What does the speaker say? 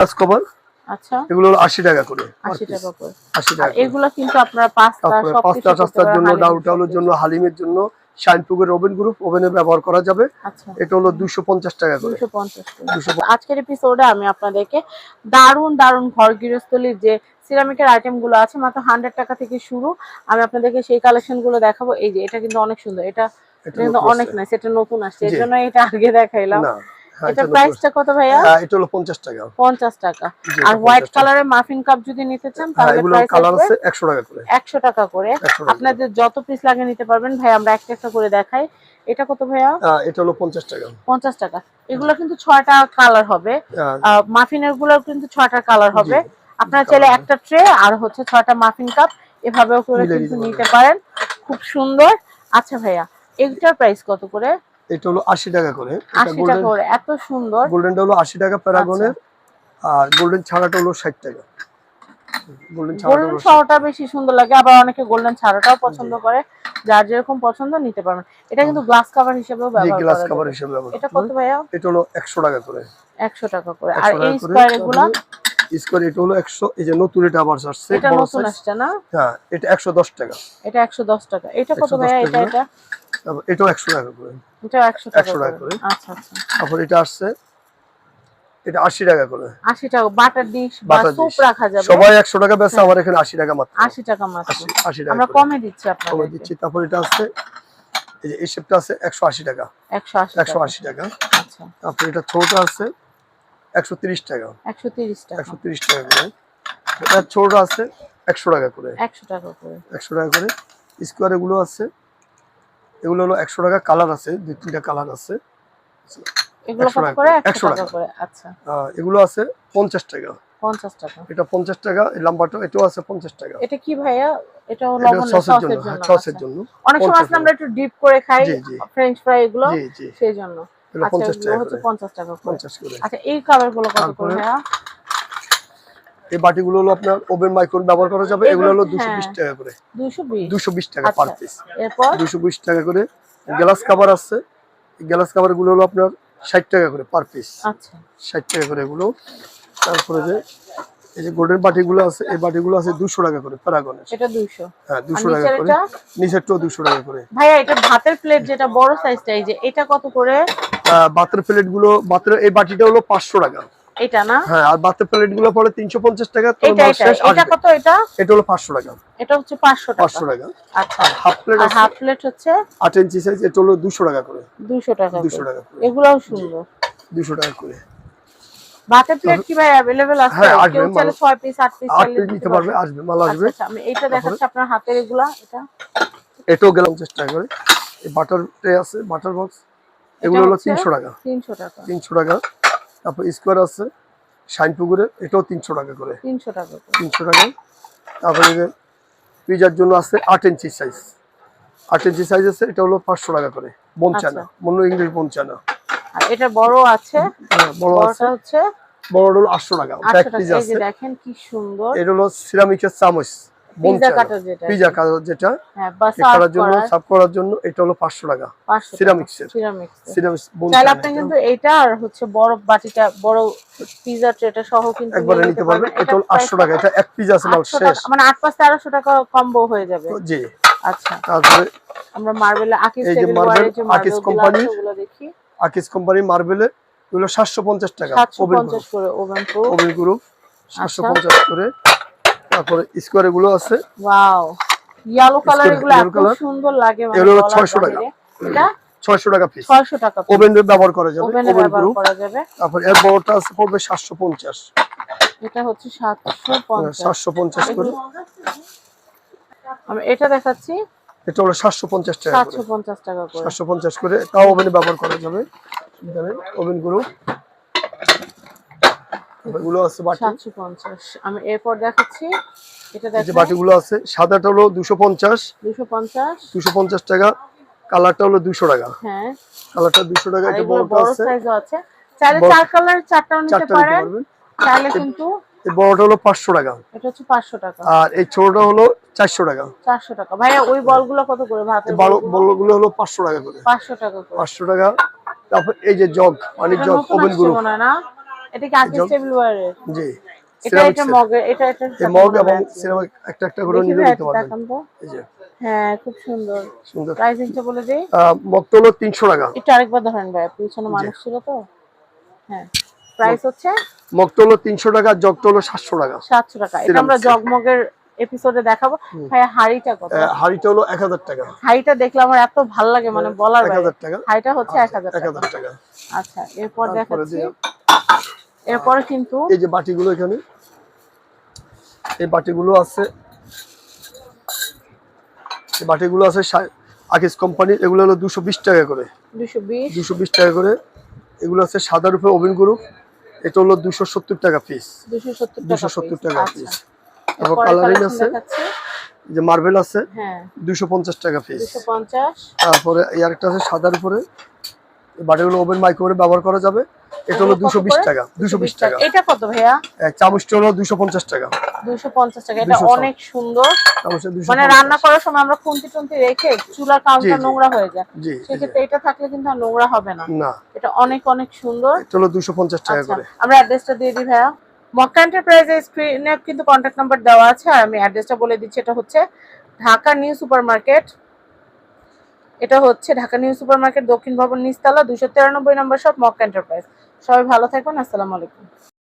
Glass cover. আচ্ছা। এগুলো হলো আশি টাকা করে। আশি টাকা করে। টাকা এগুলো কিন্তু আপনারা পাস্তা সব পাঁচটা টাস্তার জন্য ডাউটাউলের জন্য হালিমের জন্য শাইনপুকুর ওভেন গ্রুপ ওভেনে ব্যবহার করা যাবে। আচ্ছা। এটা হলো দুশো পঞ্চাশ টাকা করে। দুশো পঞ্চাশ করে। দুশো আজকের এপিসোডে আমি আপনাদেরকে দারুণ দারুণ ঘর গৃহস্থলীর যে সিরামিকের আইটেমগুলো আছে মাত্র হান্ড্রেড টাকা থেকে শুরু। আমি আপনাদেরকে সেই কালেকশনগুলো দেখাবো। এই যে এটা কিন্তু অনেক সুন্দর। এটা কিন্তু অনেক। নাইস এটা নতুন আসছে। এর জন্য এটা আগে দেখাইলাম। না। এটা এটা প্রাইসটা কত ভাইয়া? হ্যাঁ, এটা হলো পঞ্চাশ টাকা। পঞ্চাশ টাকা। আর হোয়াইট কালারের মাফিন কাপ যদি নিতে চান হ্যাঁ তাহলে প্রাইস কালার আছে একশো টাকা করে। একশো টাকা করে। 100 টাকা করে। আপনাদের যত পিস লাগে নিতে পারবেন। ভাই আমরা একটা একটা করে দেখাই। এটা কত ভাইয়া? হ্যাঁ, এটা হলো পঞ্চাশ টাকা। পঞ্চাশ টাকা। এগুলো কিন্তু ছয়টা কালার হবে। হ্যাঁ, মাফিনেরগুলো কিন্তু ছয়টা কালার হবে। আপনারা চাইলে একটা ট্রে আর হচ্ছে ছয়টা মাফিন কাপ এভাবেও করে কিন্তু নিতে পারেন। খুব সুন্দর। আচ্ছা ভাইয়া এইটার প্রাইস কত করে? এটা হলো আশি টাকা করে। টাকা করে এত সুন্দর। গোল্ডেনটা হলো আশি টাকা প্যারাগনের আচ্ছা। আর গোল্ডেন ছাড়াটা হলো ষাট টাকা। গোল্ডেন ছাড়াটা গোল্ডেন হলো 60 ছাড়াটা বেশি সুন্দর লাগে আবার অনেকে গোল্ডেন ছাড়াটাও পছন্দ করে যার যেরকম পছন্দ নিতে পারবেন। এটা কিন্তু গ্লাস কাভার হিসেবেও জি ব্যবহার গ্লাস কভার হিসেবে ব্যবহার এটা কত ভাইয়া? এটা হলো একশো টাকা করে। একশো টাকা করে। আর এই করে। এগুলা? স্কোয়ার এটা হলো একশো এই যে নতুন এটা আবার আসছে এটা নতুন আসছে না? হ্যাঁ এটা একশো দশ টাকা। এটা একশো দশ টাকা। এটা কত ভাইয়া? এটা এটা? এটাও একশো টাকা করে। এটা একশো টাকা 100 টাকা করে। আচ্ছা আচ্ছা। তারপর এটা আসছে এটা আশি টাকা করে। আশি টাকা বাটার ডিশ বা Butter রাখা যাবে। সবাই একশো টাকা বেচে আমার এখানে আশি টাকা মাত্র। টাকা মাত্র। আশি আশি টাকা আমরা কমে দিচ্ছি কমে দিচ্ছি। তারপর এটা আছে এই যে এই শেপটা আছে একশো আশি টাকা। একশো আশি একশো টাকা আশি টাকা। আচ্ছা। তারপর এটা ছোটটা আছে একশো তিরিশ টাকা। একশো তিরিশ টাকা। করে। এটা আছে একশো টাকা করে। একশো টাকা করে। একশো টাকা করে। স্কোয়ার এগুলো আছে এগুলো হলো একশো টাকা কালার আছে দুই তিনটা কালার আছে। এগুলো 100 কত টাকা করে? করে, একশো টাকা টাকা। করে আচ্ছা। এগুলো আছে পঞ্চাশ টাকা। পঞ্চাশ টাকা। এটা পঞ্চাশ টাকা এই লাম্বাটা এটাও আছে পঞ্চাশ টাকা। এটা কি ভাইয়া? এটা সসের জন্য হ্যাঁ, আচ্ছা। জন্য। অনেক সময় আমরা একটু ডিপ করে খাই। ফ্রেঞ্চ ফ্রাই এগুলো সেই জন্য। আচ্ছা পঞ্চাশ টাকা পঞ্চাশ আচ্ছা এই কালারগুলো কত করে এই বাটিগুলো হলো আপনার ওভেন মাইক্রোন ব্যবহার করা যাবে এগুলো হলো এগুলো- দুশো বিশ হ্যাঁ। টাকা করে। দুশো বিশ। টাকা আচ্ছা। পার পিস এরপর? দুশো বিশ টাকা করে। গ্লাস কাভার আছে। গ্লাস কাভারগুলো হলো আপনার ষাট টাকা করে পার পিস আচ্ছা। ষাট টাকা করে এগুলো। তারপরে যে এই যে গোল্ডেন বাটিগুলো আছে এই বাটিগুলো আছে দুশো টাকা করে প্যারাগনের। এটা দুইশো। হ্যাঁ দুশো আর টাকা করে? নিচেরটাও দুশো টাকা করে। ভাইয়া এটা ভাতের প্লেট যেটা বড় সাইজটা এই যে এটা কত করে? আহ, বাতের প্লেটগুলো বাতের এই বাটিটা হলো পাঁচশো টাকা। এটা না? হ্যাঁ আর বাতের প্লেটগুলো পড়ে তিনশো পঞ্চাশ টাকা তো এটা এটা শেষ। এটা কত এটা? এটা হলো পাঁচশো টাকা। এটা হচ্ছে পাঁচশো টাকা। পাঁচশো টাকা। আচ্ছা। হাফ প্লেট আর হাফ প্লেট হচ্ছে? আট ইঞ্চি সাইজ এটা হলো দুশো টাকা করে। দুশো টাকা দুশো করে। টাকা এগুলাও সুন্দর। দুশো টাকা করে। ভাতের প্লেট কি ভাই অ্যাভেলেবেল আছে? হ্যাঁ, কেউ চাইলে মাল- ছয় পিস আট পিস আট চাইলে নিতে পারবে। আসবে মাল আসবে। আচ্ছা আমি এইটা দেখাচ্ছি আপনার হাতের এগুলা এটা। এটাও গেলাম টাকা করে এই বাটার ট্রে আছে বাটার বক্স এগুলো হলো হচ্ছে? তিনশো টাকা। তিনশো টাকা। তিনশো টাকা। তারপর স্কোয়ার আছে শাইন পুকুরে এটাও তিনশো টাকা করে। তিনশো টাকা তিনশো টাকা। তারপরে পিজার জন্য আছে আট ইঞ্চি সাইজ আট ইঞ্চি সাইজ আছে এটা হলো পাঁচশো টাকা করে আচ্ছা। মনো ইংলিশ বনচানা। আর এটা বড় আছে? হ্যাঁ, বড় আছে। হচ্ছে? বড় হলো আটশো টাকা দেখেন কি সুন্দর। এটা হলো সিরামিকের চামচ। পিজা কাটার যেটা হ্যাঁ করার জন্য সার্ভ করার জন্য এটা হলো পাঁচশো টাকা। পাঁচশো সিরামিক্সের সিরামিক্স সিরামিক্স চাইলে আপনি কিন্তু এইটা আর হচ্ছে বড় বাটিটা বড় পিজা ট্রেটা সহ কিন্তু একবারে নিতে পারবেন। এটা হলো price আটশো টাকা। এটা এক পিস আছে মাল শেষ। মানে আট পাঁচ তেরোশো টাকা কম্বো হয়ে যাবে। জি। আচ্ছা। তারপরে আমরা মার্বেল আকিস এই যে দেখি। আকিস কোম্পানি মার্বেলে এগুলো সাতশো পঞ্চাশ টাকা করে ওভেন ওভেন সাতশো আচ্ছা। পঞ্চাশ করে। তারপরে স্কোয়ার এগুলো আছে। ওয়াও। ইয়েলো কালার এগুলো এত সুন্দর লাগে মানে এগুলো 600 টাকা। এটা? ছয়শো টাকা পিস ছয়শো টাকা ওভেনে ব্যবহার করা যাবে ওভেন ব্যবহার করা যাবে। তারপর এর বড়টা আছে পড়বে সাতশো পঞ্চাশ। এটা হচ্ছে সাতশো পঞ্চাশ। সাতশো পঞ্চাশ করে। আমি এটা দেখাচ্ছি। এটা হলো সাতশো পঞ্চাশ টাকা করে। সাতশো পঞ্চাশ টাকা করে। সাতশো পঞ্চাশ করে। তাও ওভেনে ব্যবহার করা যাবে। ওভেন গ্রুপ আছে বাটি। আমি এরপর দেখাচ্ছি। এটা দেখেন। বাটিগুলো আছে সাদাটা হলো দুশো পঞ্চাশ দুশো পঞ্চাশ। দুশো পঞ্চাশ টাকা কালারটা হলো দুশো টাকা। হ্যাঁ। কালারটা দুশো টাকা আর এটা বড়টা আছে। সাইজও আছে। চাইলে চার কালার চারটাও নিতে পারেন। চাইলে কিন্তু এই বড়টা হলো পাঁচশো টাকা। এটা হচ্ছে টাকা। আর এই ছোটটা হলো চারশো টাকা। চারশো টাকা। ভাইয়া ওই বলগুলো কত করে ভাতের এই হলো পাঁচশো টাকা করে। পাঁচশো টাকা করে। পাঁচশো টাকা। তারপর এই যে জগ এটা জগ ওভেন হয় না? এটা কি আকিস টেবিল ওয়ারের জি। এটা এটা মগ এটা এটা মগ এবং সিরামিক একটা একটা করে ভাই নিতে পারবেন। এই যে। হ্যাঁ খুব সুন্দর। সুন্দর। প্রাইসিংটা বলে দেই। মগটা হলো তিনশো টাকা। একটু আরেকবার ধরেন ভাই পিছনে মানুষ ছিল তো? হ্যাঁ। প্রাইস হচ্ছে? মগটা হলো তিনশো টাকা জগটা হলো সাতশো টাকা। সাতশো টাকা। এটা আমরা জগমগের এপিসোডে দেখাবো। ভাই হাড়িটা কত? হাঁড়িটা হলো এক হাজার টাকা। হাড়িটা দেখলে আমার এত ভালো লাগে মানে বলার এক বাইরে। হাজার টাকা। হাড়িটা হচ্ছে এক হাজার এক টাকা। হাজার টাকা। আচ্ছা এরপর দেখাচ্ছি। এরপরে কিন্তু এই যে বাটিগুলো এখানে এই বাটিগুলো আছে। এই বাটিগুলো আছে আকিস কোম্পানি এগুলো হলো দুশো বিশ টাকা করে। দুশো বিশ। টাকা করে। এগুলো আছে সাদা রূপে ওভেন গ্রুপ এটা হলো দুশো সত্তর টাকা পিস দুশো সত্তর টাকা পিস তারপর কালারিং আছে। যে মার্বেল আছে। হ্যাঁ। দুশো পঞ্চাশ টাকা পিস তারপরে এই আরেকটা আছে সাদার উপরে। বাটিগুলো ওভেন মাইক্রোওয়েভে ব্যবহার করা যাবে। এটা হলো এগুলো কত দুশো বিশ করে? টাকা দুশো বিশ টাকা। এটা কত ভাইয়া? চামচটা হলো দুশো পঞ্চাশ টাকা। দুশো পঞ্চাশ টাকা এটা অনেক সুন্দর। মানে রান্না করার সময় আমরা খুন্তি টুন্তি রেখে চুলার কাউন্টার নোংরা হয়ে যায়। সেক্ষেত্রে এটা থাকলে কিন্তু নোংরা হবে না। এটা অনেক অনেক সুন্দর। এটা হলো টাকা আচ্ছা করে। আমরা অ্যাড্রেসটা দিয়ে দিই ভাইয়া। মক্কা এন্টারপ্রাইজের স্ক্রিনে কিন্তু কন্ট্যাক্ট নাম্বার দেওয়া আছে আর আমি অ্যাড্রেসটা বলে দিচ্ছি। এটা হচ্ছে ঢাকা নিউ সুপার মার্কেট এটা হচ্ছে ঢাকা নিউ সুপার মার্কেট দক্ষিণ ভবন নিস্তালা দুশো তিরানব্বই নম্বর সব মক এন্টারপ্রাইজ। সবাই ভালো থাকবেন, আসসালামু আলাইকুম।